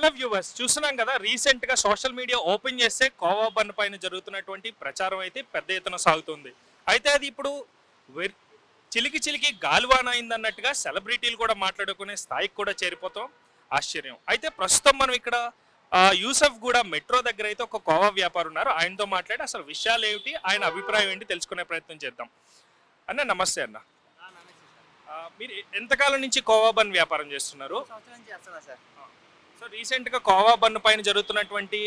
Hello viewers చూస్తున్నాం కదా రీసెంట్గా సోషల్ మీడియా ఓపెన్ చేస్తే కోవా బన్ పైన జరుగుతున్నటువంటి ప్రచారం అయితే పెద్ద ఎత్తున సాగుతుంది. అయితే అది ఇప్పుడు చిలికి చిలికి గాలివాన అయిందన్నట్టుగా సెలబ్రిటీలు కూడా మాట్లాడుకునే స్థాయికి కూడా చేరిపోతాం. ఆశ్చర్యం. అయితే ప్రస్తుతం మనం ఇక్కడ యూసఫ్ కూడా మెట్రో దగ్గర అయితే ఒక కోవా వ్యాపారి ఉన్నారు. ఆయనతో మాట్లాడి అసలు విషయాలు ఏమిటి ఆయన అభిప్రాయం ఏంటి తెలుసుకునే ప్రయత్నం చేద్దాం. అన్న నమస్తే అన్న. మీరు ఎంతకాలం నుంచి కోవా బన్ వ్యాపారం చేస్తున్నారు? సో రీసెంట్గా కోవా బన్ పైన జరుగుతున్నటువంటి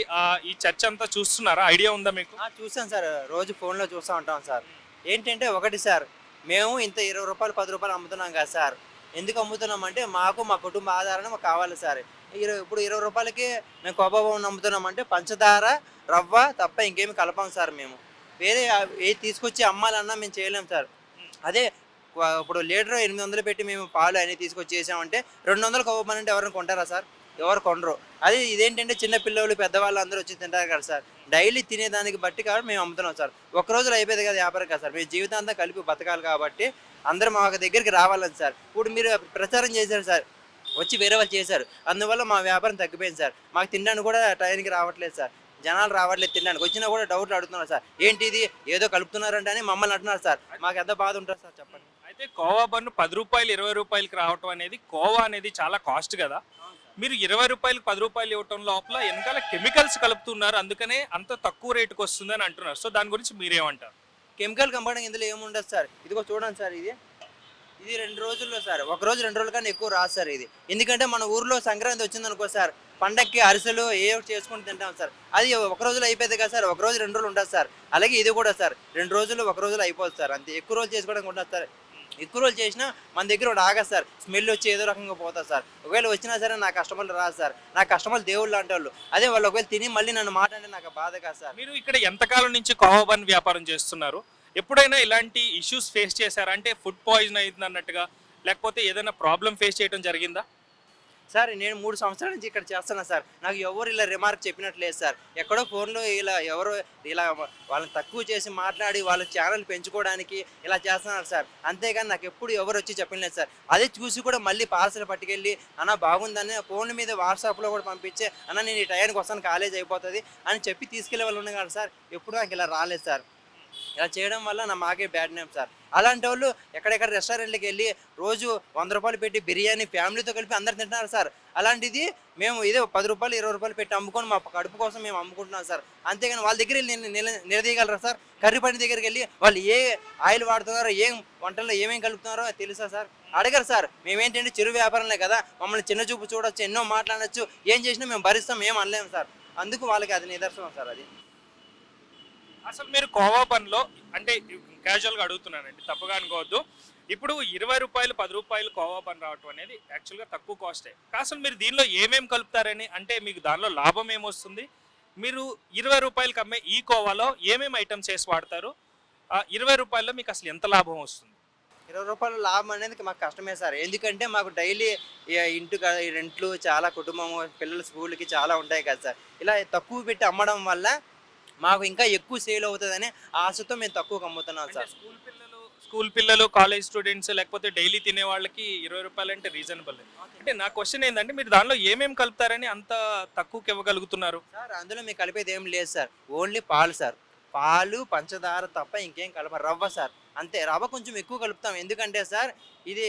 ఈ చర్చ అంతా చూస్తున్నారా? ఐడియా ఉందా మీకు? ఆ, చూసాం సార్. రోజు ఫోన్లో చూస్తూ ఉంటాం సార్. ఏంటంటే ఒకటి సార్ మేము ఇంత ఇరవై రూపాయలు పది రూపాయలు అమ్ముతున్నాం కదా సార్. ఎందుకు అమ్ముతున్నాం అంటే మాకు మా కుటుంబ ఆధారణ మాకు కావాలి సార్. ఇరవై ఇప్పుడు ఇరవై రూపాయలకి మేము కొబ్బరి అమ్ముతున్నాం అంటే పంచదార రవ్వ తప్ప ఇంకేమి కలపం సార్ మేము. వేరే ఏది తీసుకొచ్చి అమ్మాలన్నా మేము చేయలేం సార్. అదే ఇప్పుడు లీటర్ ఎనిమిది వందలు పెట్టి మేము పాలు అన్ని తీసుకొచ్చి చేసామంటే రెండు వందలు కొవ్వమని అంటే ఎవరైనా కొంటారా సార్? ఎవరు కొనరు. అది ఇదేంటంటే చిన్న పిల్లలు పెద్దవాళ్ళు అందరూ వచ్చి తింటారు కదా సార్. డైలీ తినేదానికి బట్టి కాబట్టి మేము అమ్ముతున్నాం సార్. ఒక రోజులో అయిపోయింది కదా వ్యాపారం కదా సార్. మేము జీవితాంతం కలిపి బతకాలి కాబట్టి అందరూ మా దగ్గరికి రావాలని సార్. ఇప్పుడు మీరు ప్రచారం చేశారు సార్. వచ్చి వేరే వాళ్ళు చేశారు. అందువల్ల మా వ్యాపారం తగ్గిపోయింది సార్. మాకు తినడానికి కూడా టైంకి రావట్లేదు సార్. జనాలు రావట్లేదు తినడానికి. వచ్చినా కూడా డౌట్లు అడుగుతున్నారు సార్. ఏంటి ఇది? ఏదో కలుపుతున్నారంటే అని మమ్మల్ని అంటున్నారు సార్. మాకు ఎంత బాధ ఉంటుంది సార్ చెప్పండి. అయితే కోవా బన్ను పది రూపాయలు ఇరవై రూపాయలకి రావటం అనేది కోవా అనేది చాలా కాస్ట్ కదా. మీరు ఇరవై రూపాయలకు పది రూపాయలు ఇవ్వటం లోపల వెనకాల కెమికల్స్ కలుపుతున్నారు. అందుకనే అంత తక్కువ రేటుకి వస్తుందని అంటున్నారు. సో దాని గురించి మీరేమంటారు? కెమికల్ కంపెనీ ఇందులో ఏముండదు సార్. ఇదిగో చూడండి సార్ ఇది. ఇది రెండు రోజుల్లో సార్. ఒక రోజు రెండు రోజుల కన్నా ఎక్కువ రాదు సార్ ఇది. ఎందుకంటే మన ఊర్లో సంక్రాంతి వచ్చిందనుకో సార్ పండక్కి అరిసెలు ఏ చేసుకుని తింటాం సార్. అది ఒక రోజులో అయిపోయింది కదా సార్. ఒక రోజు రెండు రోజులు ఉండదు సార్. అలాగే ఇది కూడా సార్. రెండు రోజులు ఒక రోజులో అయిపోతుంది సార్. అంతే. ఎక్కువ రోజులు చేసుకోవడానికి ఉండదు సార్. ఎక్కువ రోజులు చేసినా మన దగ్గర ఒకటి ఆగదు సార్. స్మెల్ వచ్చి ఏదో రకంగా పోతుంది సార్. ఒకవేళ వచ్చినా సరే నా కస్టమర్లు రాదు సార్. నా కస్టమర్లు దేవుళ్ళు లాంటి వాళ్ళు. అదే వాళ్ళు ఒకవేళ తిని మళ్ళీ నన్ను మాట్లాడే నాకు బాధ కాదు సార్. మీరు ఇక్కడ ఎంతకాలం నుంచి కోవాబన్ వ్యాపారం చేస్తున్నారు? ఎప్పుడైనా ఇలాంటి ఇష్యూస్ ఫేస్ చేశారా? అంటే ఫుడ్ పాయిజన్ అయింది అన్నట్టుగా లేకపోతే ఏదైనా ప్రాబ్లం ఫేస్ చేయడం జరిగిందా? సార్ నేను మూడు సంవత్సరాల నుంచి ఇక్కడ చేస్తున్నా సార్. నాకు ఎవరు ఇలా రిమార్క్ చెప్పినట్టు లేదు సార్. ఎక్కడో ఫోన్లో ఇలా ఎవరు ఇలా వాళ్ళని తక్కువ చేసి మాట్లాడి వాళ్ళ ఛానల్ పెంచుకోవడానికి ఇలా చేస్తున్నారు సార్. అంతేగాని నాకు ఎప్పుడు ఎవరు వచ్చి చెప్పలేదు సార్. అదే చూసి కూడా మళ్ళీ పార్సల్ పట్టుకెళ్ళి అన్న బాగుందని ఫోన్ మీద వాట్సాప్లో కూడా పంపించే అన్న నేను ఈ టైంకి వస్తాను కాలేజ్ అయిపోతుంది అని చెప్పి తీసుకెళ్ళే వాళ్ళు ఉన్నారు కదా సార్. ఎప్పుడు నాకు ఇలా రాలేదు సార్. ఇలా చేయడం వల్ల నా మాకే బ్యాడ్ నేమ్ సార్ అలాంటి వాళ్ళు ఎక్కడెక్కడ రెస్టారెంట్లకు వెళ్ళి రోజు వంద రూపాయలు పెట్టి బిర్యానీ ఫ్యామిలీతో కలిపి అందరు తింటున్నారు సార్ అలాంటిది మేము ఇదే పది రూపాయలు ఇరవై రూపాయలు పెట్టి అమ్ముకొని మా కడుపు కోసం మేము అమ్ముకుంటున్నాం సార్ అంతేగాని వాళ్ళ దగ్గర వెళ్ళి నిల- నిలదీయగలరా సార్ కర్రీ పని దగ్గరికి వెళ్ళి వాళ్ళు ఏ ఆయిల్ వాడుతున్నారో ఏం వంటల్లో ఏమేమి కలుపుతున్నారో తెలుసా సార్ అడగరు సార్ మేమేంటంటే చిరు వ్యాపారంలే కదా. మమ్మల్ని చిన్న చూపు చూడొచ్చు ఎన్నో మాట్లాడచ్చు. ఏం చేసినా మేము భరిస్తాం ఏం అనలేము సార్ అందుకు వాళ్ళకి అది నిదర్శనం సార్ అది. అసలు మీరు కోవా పనిలో అంటే క్యాజువల్గా అడుగుతున్నానండి తప్పుగా అనుకోవద్దు. ఇప్పుడు ఇరవై రూపాయలు పది రూపాయలు కోవా పని రావటం అనేది యాక్చువల్గా తక్కువ కాస్టే అసలు మీరు దీనిలో ఏమేమి కలుపుతారని అంటే మీకు దానిలో లాభం ఏమొస్తుంది మీరు ఇరవై రూపాయలకి అమ్మే ఈ కోవాలో ఏమేమి ఐటమ్స్ వేసి వాడతారు? ఆ ఇరవై రూపాయల్లో మీకు అసలు ఎంత లాభం వస్తుంది? ఇరవై రూపాయలు లాభం అనేది మాకు కష్టమే సార్. ఎందుకంటే మాకు డైలీ ఇంటి ఈ రెంట్లు చాలా కుటుంబం పిల్లల స్కూల్కి చాలా ఉంటాయి కదా సార్. ఇలా తక్కువ పెట్టి అమ్మడం వల్ల మాకు ఇంకా ఎక్కువ సేల్ అవుతుందని ఆశతో మేము తక్కువ అమ్ముతున్నాం సార్. స్కూల్ పిల్లలు స్కూల్ పిల్లలు కాలేజ్ స్టూడెంట్స్ లేకపోతే డైలీ తినే వాళ్ళకి ఇరవై రూపాయలు అంటే రీజనబుల్. అంటే నా క్వశ్చన్ ఏంటంటే మీరు దానిలో ఏమేమి కలుపుతారని అంత తక్కువకి ఇవ్వగలుగుతున్నారు? సార్ అందులో మీకు కలిపేది ఏం లేదు సార్. ఓన్లీ పాలు సార్. పాలు పంచదార తప్ప ఇంకేం కలప రవ్వ సార్. అంతే రవ్వ కొంచెం ఎక్కువ కలుపుతాం. ఎందుకంటే సార్ ఇది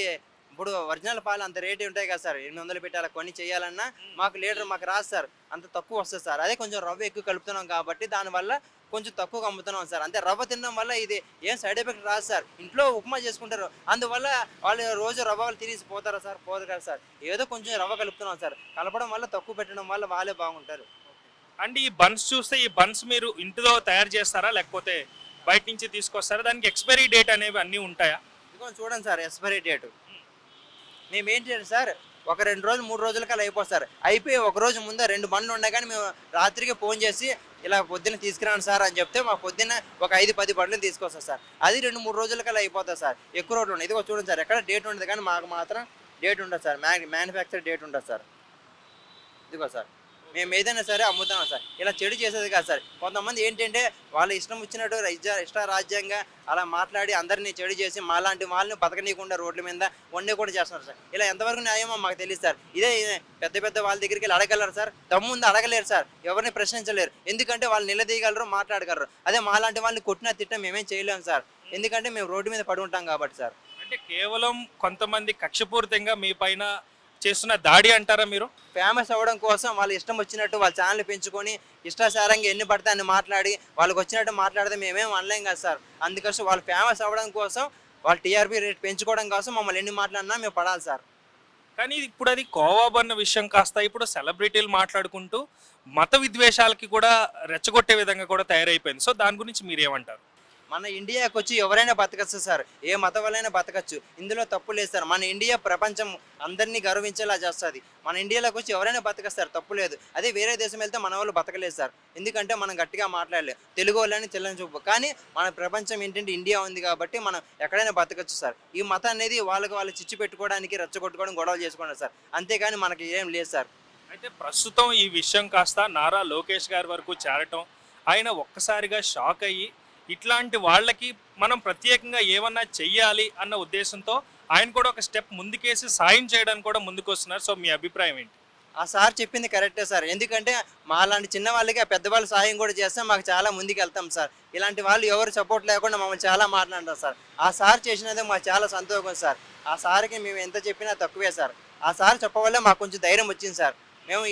ఇప్పుడు ఒరిజినల్ పాలు అంత రేట్ ఉంటాయి కదా సార్. ఎనిమిది వందలు పెట్టి అలా కొన్ని చేయాలన్నా మాకు లీటర్ మాకు రాదు సార్. అంత తక్కువ వస్తుంది సార్. అదే కొంచెం రవ్వ ఎక్కువ కలుపుతున్నాం కాబట్టి దానివల్ల కొంచెం తక్కువ అమ్ముతున్నాం సార్. అంతే రవ్వ తినడం వల్ల ఇది ఏం సైడ్ ఎఫెక్ట్ రాదు సార్. ఇంట్లో ఉప్మా చేసుకుంటారు. అందువల్ల వాళ్ళు రోజు రవ్వ వాళ్ళు తినేసి పోతారా సార్? పోదు కదా సార్. ఏదో కొంచెం రవ్వ కలుపుతున్నాం సార్. కలపడం వల్ల తక్కువ పెట్టడం వల్ల వాళ్ళే బాగుంటారు. అండ్ ఈ బన్స్ చూస్తే ఈ బన్స్ మీరు ఇంటిలో తయారు చేస్తారా? లేకపోతే బయట నుంచి తీసుకొస్తారా? దానికి ఎక్స్పైరీ డేట్ అనేవి అన్నీ ఉంటాయా? ఇదిగో చూడండి సార్ ఎక్స్పైరీ డేట్. మేము ఏంటి సార్. ఒక రెండు రోజులు మూడు రోజుల కల్లా అయిపోతుంది సార్. అయిపోయి ఒక రోజు ముందే రెండు బండ్లు ఉండగానే మేము రాత్రికి ఫోన్ చేసి ఇలా పొద్దున్న తీసుకురాను సార్ అని చెప్తే మా పొద్దున్న ఒక ఐదు పది బండ్లు తీసుకొస్తాం సార్. అది రెండు మూడు రోజుల కల్లా అయిపోతుంది సార్. ఎక్కువ రోజులు ఉన్నాయి. ఇదిగో చూడండి సార్ ఎక్కడ డేట్ ఉండదు కానీ మాకు మాత్రం డేట్ ఉండదు సార్. మ్యానుఫ్యాక్చర్ డేట్ ఉండదు సార్. ఇదిగో సార్. మేము ఏదైనా సరే అమ్ముతాం సార్. ఇలా చెడు చేసేది కాదు సార్. కొంతమంది ఏంటంటే వాళ్ళ ఇష్టం వచ్చినట్టు ఇష్ట రాజ్యంగా అలా మాట్లాడి అందరినీ చెడు చేసి మాలాంటి వాళ్ళని బతకనీయకుండా రోడ్ల మీద వండే కూడా చేస్తున్నారు సార్. ఇలా ఎంతవరకు న్యాయమో మాకు తెలియదు సార్. ఇదే ఇదే పెద్ద పెద్ద వాళ్ళ దగ్గరికి వెళ్ళి అడగలరు సార్. దమ్ముంది అడగలేరు సార్. ఎవరిని ప్రశ్నించలేరు. ఎందుకంటే వాళ్ళు నిలదీయగలరు మాట్లాడగలరు. అదే మాలాంటి వాళ్ళని కొట్టినా తిట్టినా మేమేం చేయలేము సార్. ఎందుకంటే మేము రోడ్డు మీద పడి ఉంటాం కాబట్టి సార్. అంటే కేవలం కొంతమంది కక్షపూరితంగా మీ పైన చేస్తున్న దాడి అంటారా మీరు? ఫేమస్ అవ్వడం కోసం వాళ్ళు ఇష్టం వచ్చినట్టు వాళ్ళ ఛానల్ పెంచుకొని ఇష్టాసారంగా ఎన్ని పడితే అన్ని మాట్లాడి వాళ్ళకి వచ్చినట్టు మాట్లాడితే మేమేం అనలేం కదా సార్. అందుకోసం వాళ్ళు ఫేమస్ అవ్వడం కోసం వాళ్ళు టీఆర్పీ రేట్ పెంచుకోవడం కోసం మమ్మల్ని ఎన్ని మాట్లాడినా మేము పడాలి సార్. కానీ ఇప్పుడు అది కోవాబన్న విషయం కాస్త ఇప్పుడు సెలబ్రిటీలు మాట్లాడుకుంటూ మత విద్వేషాలకి కూడా రెచ్చగొట్టే విధంగా కూడా తయారైపోయింది. సో దాని గురించి మీరేమంటారు? మన ఇండియాకి వచ్చి ఎవరైనా బతకచ్చు సార్. ఏ మతం వాళ్ళైనా బతకచ్చు. ఇందులో తప్పు లేదు సార్. మన ఇండియా ప్రపంచం అందరినీ గర్వించేలా చేస్తుంది. మన ఇండియాలోకి వచ్చి ఎవరైనా బతకస్తారు తప్పు లేదు. అదే వేరే దేశం వెళ్తే మన వాళ్ళు బతకలేదు సార్. ఎందుకంటే మనం గట్టిగా మాట్లాడలేదు తెలుగు వాళ్ళని తెల్లని చూపు. కానీ మన ప్రపంచం ఏంటంటే ఇండియా ఉంది కాబట్టి మనం ఎక్కడైనా బతకచ్చు సార్. ఈ మతం అనేది వాళ్ళకి వాళ్ళు చిచ్చు పెట్టుకోవడానికి రెచ్చగొట్టుకోవడం గొడవలు చేసుకోవడం సార్. అంతేకాని మనకి ఏం లేదు సార్. అయితే ప్రస్తుతం ఈ విషయం కాస్త నారా లోకేష్ గారి వరకు చేరటం. ఆయన ఒక్కసారిగా షాక్ అయ్యి ఇట్లాంటి వాళ్ళకి మనం ప్రత్యేకంగా ఏమన్నా చెయ్యాలి అన్న ఉద్దేశంతో ఆయన కూడా ఒక స్టెప్ ముందుకేసి సాయం చేయడానికి కూడా ముందుకు వస్తున్నారు సో మీ అభిప్రాయం ఏంటి? ఆ సార్ చెప్పింది కరెక్టే సార్. ఎందుకంటే మా లాంటి చిన్న వాళ్ళకి ఆ పెద్దవాళ్ళు సాయం కూడా చేస్తే మాకు చాలా ముందుకు వెళ్తాం సార్. ఇలాంటి వాళ్ళు ఎవరు సపోర్ట్ లేకుండా మమ్మల్ని చాలా మాట్లాడతారు సార్. ఆ సార్ చేసినదే మాకు చాలా సంతోషం సార్. ఆ సార్కి మేము ఎంత చెప్పినా తక్కువే సార్. ఆ సార్ చెప్పవల్లే మాకు కొంచెం ధైర్యం వచ్చింది సార్. మేము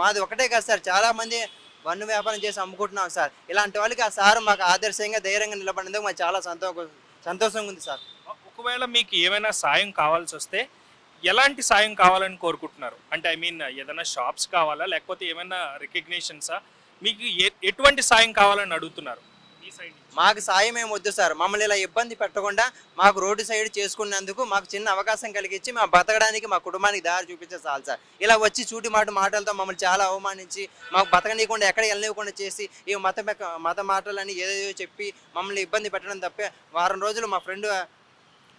మాది ఒకటే కాదు సార్. చాలామంది వన్ను వ్యాపారం చేసి అమ్ముకుంటున్నాం సార్. ఇలాంటి వాళ్ళకి ఆ సార్ మాకు ఆదర్శంగా ధైర్యంగా నిలబడినందుకు మాకు చాలా సంతోషం సంతోషంగా ఉంది సార్. ఒకవేళ మీకు ఏమైనా సాయం కావాల్సి వస్తే ఎలాంటి సాయం కావాలని కోరుకుంటున్నారు? అంటే ఐ మీన్ ఏదైనా షాప్స్ కావాలా? లేకపోతే ఏమైనా రికగ్నేషన్సా మీకు ఎ- ఎటువంటి సాయం కావాలని అడుగుతున్నారు? మాకు సాయం ఏమి వద్దు సార్. మమ్మల్ని ఇలా ఇబ్బంది పెట్టకుండా మాకు రోడ్డు సైడ్ చేసుకున్నందుకు మాకు చిన్న అవకాశం కలిగించి మా బతకడానికి మా కుటుంబానికి దారి చూపించే చాలు సార్. ఇలా వచ్చి చూటి మాట మాటలతో మమ్మల్ని చాలా అవమానించి మాకు బతకనీయకుండా ఎక్కడ వెళ్ళనివ్వకుండా చేసి ఈ మత మత మాటలని ఏదేదో చెప్పి మమ్మల్ని ఇబ్బంది పెట్టడం తప్పే. వారం రోజులు మా ఫ్రెండ్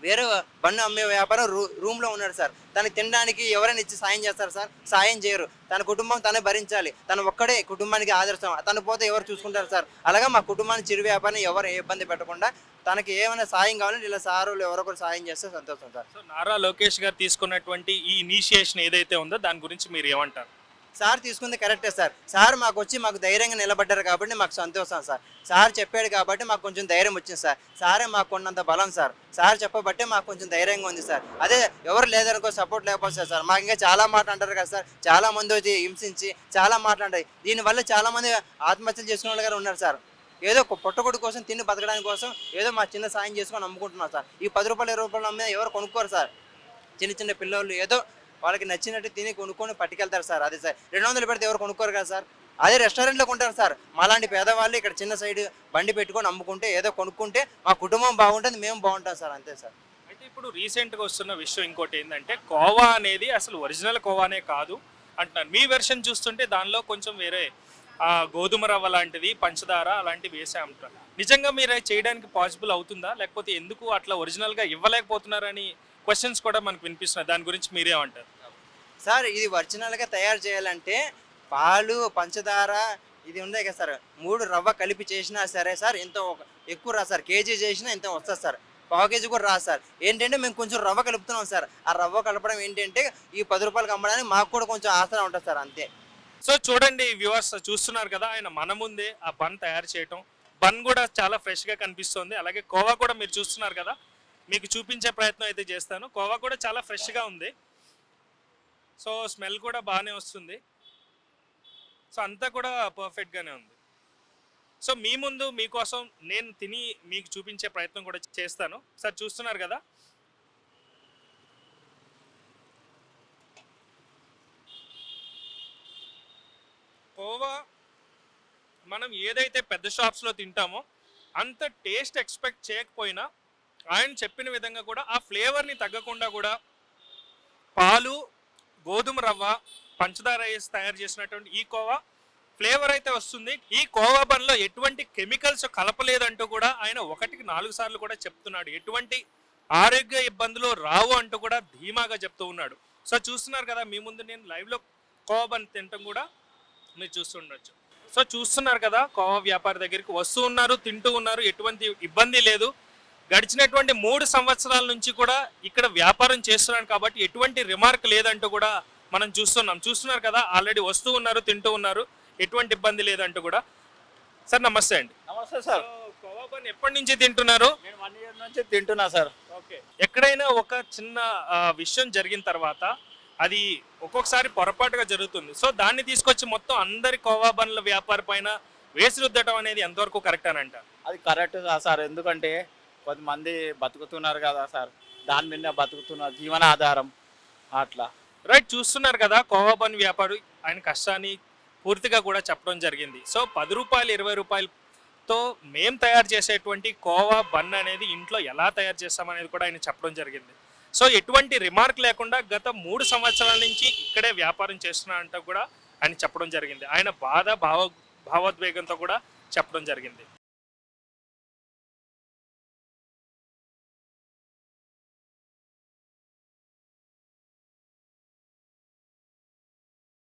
వేరే బండి అమ్మే వ్యాపారం రూ రూమ్లో ఉన్నాడు సార్. తనకి తినడానికి ఎవరైనా ఇచ్చి సాయం చేస్తారు సార్. సాయం చేయరు. తన కుటుంబం తనే భరించాలి. తను ఒక్కడే కుటుంబానికి ఆదర్శం. తను పోతే ఎవరు చూసుకుంటారు సార్? అలాగే మా కుటుంబానికి చిరు వ్యాపారం ఎవరు ఏ ఇబ్బంది పెట్టకుండా తనకి ఏమైనా సాయం కావాలంటే ఇలా సారు ఎవరొకరు సాయం చేస్తే సంతోషం సార్. సో నారా లోకేష్ గారు తీసుకున్నటువంటి ఈ ఇనిషియేషన్ ఏదైతే ఉందో దాని గురించి మీరు ఏమంటారు? సార్ తీసుకుంది కరెక్టే సార్. సార్ మాకు వచ్చి మాకు ధైర్యంగా నిలబడ్డారు కాబట్టి మాకు సంతోషం సార్. సార్ చెప్పాడు కాబట్టి మాకు కొంచెం ధైర్యం వచ్చింది సార్. సారే మాకు ఉన్నంత బలం సార్. సార్ చెప్పబట్టే మాకు కొంచెం ధైర్యంగా ఉంది సార్. అదే ఎవరు లేదనుకో సపోర్ట్ లేకపోతే సార్. మాకు ఇంకా చాలా మాట్లాడారు అంటారు కదా సార్. చాలా మంది వచ్చి హింసించి చాలా మాట్లాడాయి దీనివల్ల చాలా మంది ఆత్మహత్యలు చేసుకునే వాళ్ళు గారు ఉన్నారు సార్. ఏదో ఒక కోసం తిని బతకడానికి కోసం ఏదో మా చిన్న సాయం చేసుకొని అమ్ముకుంటున్నాం సార్. ఈ పది రూపాయలు ఇరవై రూపాయలు అమ్మే ఎవరు కొనుక్కోరు సార్. చిన్న చిన్న పిల్లలు ఏదో వాళ్ళకి నచ్చినట్టు తిని కొనుక్కొని పట్టుకెళ్తారు సార్. అదే సార్ రెండు వందలు పెడితే ఎవరు కొనుక్కోరు కదా సార్? అదే రెస్టారెంట్లో కొంటారు సార్. మాలాంటి పేదవాళ్ళు ఇక్కడ చిన్న సైడ్ బండి పెట్టుకొని అమ్ముకుంటే ఏదో కొనుక్కుంటే మా కుటుంబం బాగుంటుంది మేము బాగుంటాం సార్ అంతే సార్. అయితే ఇప్పుడు రీసెంట్గా వస్తున్న విషయం ఇంకోటి ఏంటంటే కోవా అనేది అసలు ఒరిజినల్ కోవానే కాదు అంటున్నారు. మీ వెర్షన్ చూస్తుంటే దానిలో కొంచెం వేరే గోధుమ రవ్వ లాంటిది పంచదార అలాంటివి వేసే అంటారు నిజంగా మీరు అది చేయడానికి పాసిబుల్ అవుతుందా? లేకపోతే ఎందుకు అట్లా ఒరిజినల్గా ఇవ్వలేకపోతున్నారని క్వశ్చన్స్ కూడా మనకు వినిపిస్తున్నాయి. దాని గురించి మీరేమంటారు? సార్ ఇది ఒరిజినల్గా తయారు చేయాలంటే పాలు పంచదార ఇది ఉండే కదా సార్. మూడు రవ్వ కలిపి చేసినా సరే సార్ ఇంత ఎక్కువ రా సార్. కేజీ చేసినా ఇంత వస్తుంది సార్. పావు కేజీ కూడా రాదు సార్. ఏంటంటే మేము కొంచెం రవ్వ కలుపుతున్నాం సార్. ఆ రవ్వ కలపడం ఏంటంటే ఈ పది రూపాయలకి అమ్మడానికి మాకు కూడా కొంచెం ఆసరా ఉంటుంది సార్ అంతే. సో చూడండి వ్యూవర్స్ చూస్తున్నారు కదా ఆయన మన ముందే ఆ బన్ తయారు చేయటం. బన్ కూడా చాలా ఫ్రెష్గా కనిపిస్తుంది. అలాగే కోవా కూడా మీరు చూస్తున్నారు కదా మీకు చూపించే ప్రయత్నం అయితే చేస్తాను. కోవా కూడా చాలా ఫ్రెష్గా ఉంది. సో స్మెల్ కూడా బాగానే వస్తుంది. సో అంతా కూడా పర్ఫెక్ట్గానే ఉంది. సో మీ ముందు మీకోసం నేను తిని మీకు చూపించే ప్రయత్నం కూడా చేస్తాను. సార్ చూస్తున్నారు కదా? కోవా మనం ఏదైతే పెద్ద షాప్స్లో తింటామో అంత టేస్ట్ ఎక్స్పెక్ట్ చేయకపోయినా ఆయన చెప్పిన విధంగా కూడా ఆ ఫ్లేవర్ని తగ్గకుండా కూడా పాలు గోధుమ రవ్వ పంచదార వేసి తయారు చేసినటువంటి ఈ కోవా ఫ్లేవర్ అయితే వస్తుంది. ఈ కోవా బన్లో ఎటువంటి కెమికల్స్ కలపలేదంటూ కూడా ఆయన ఒకటికి నాలుగు సార్లు కూడా చెప్తున్నాడు. ఎటువంటి ఆరోగ్య ఇబ్బందులు రావు అంటూ కూడా ధీమాగా చెప్తూ ఉన్నాడు. సో చూస్తున్నారు కదా మీ ముందు నేను లైవ్లో కోవా బన్ తినటం కూడా మీరు చూస్తుండొచ్చు సో చూస్తున్నారు కదా కోవా వ్యాపారి దగ్గరికి వస్తూ ఉన్నారు తింటూ ఉన్నారు ఎటువంటి ఇబ్బంది లేదు. గడిచినటువంటి మూడు సంవత్సరాల నుంచి కూడా ఇక్కడ వ్యాపారం చేస్తున్నాను కాబట్టి ఎటువంటి రిమార్క్ లేదంటూ కూడా మనం చూస్తున్నాం. చూస్తున్నారు కదా ఆల్రెడీ వస్తూ ఉన్నారు తింటూ ఉన్నారు. ఎటువంటి ఇబ్బంది లేదంటూ కూడా. సార్ నమస్తే అండి. నమస్తే సార్. కోవా బన్ ఎప్పటి నుంచి తింటున్నారు? నేను వన్ ఇయర్ నుంచి తింటున్నా సార్. ఓకే. ఎక్కడైనా ఒక చిన్న విషయం జరిగిన తర్వాత అది ఒక్కొక్కసారి పొరపాటుగా జరుగుతుంది. సో దాన్ని తీసుకొచ్చి మొత్తం అందరి కోవా బండ్ల వ్యాపార పైన వేసి రుద్దటం అనేది ఎంతవరకు కరెక్ట్ అని అంటారు అది కరెక్ట్ సార్. ఎందుకంటే కొంతమంది బతుకుతున్నారు కదా సార్. దాని మీద బతుకుతున్నారు జీవనాధారం అట్లా. రైట్ చూస్తున్నారు కదా కోవా బన్ వ్యాపారి ఆయన కష్టాన్ని పూర్తిగా కూడా చెప్పడం జరిగింది. సో పది రూపాయలు ఇరవై రూపాయలతో మేం తయారు చేసేటువంటి కోవా బన్ అనేది ఇంట్లో ఎలా తయారు చేస్తామనేది కూడా ఆయన చెప్పడం జరిగింది. సో ఎటువంటి రిమార్క్ లేకుండా గత మూడు సంవత్సరాల నుంచి ఇక్కడే వ్యాపారం చేస్తున్నారంటూ కూడా ఆయన చెప్పడం జరిగింది. ఆయన బాధ భావ భావోద్వేగంతో కూడా చెప్పడం జరిగింది.